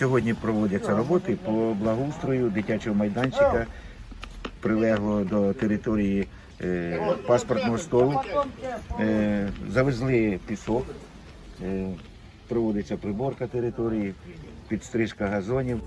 Сьогодні проводяться роботи по благоустрою дитячого майданчика, прилегло до території е, паспортного столу. Е, завезли пісок, е, проводиться приборка території, підстрижка газонів.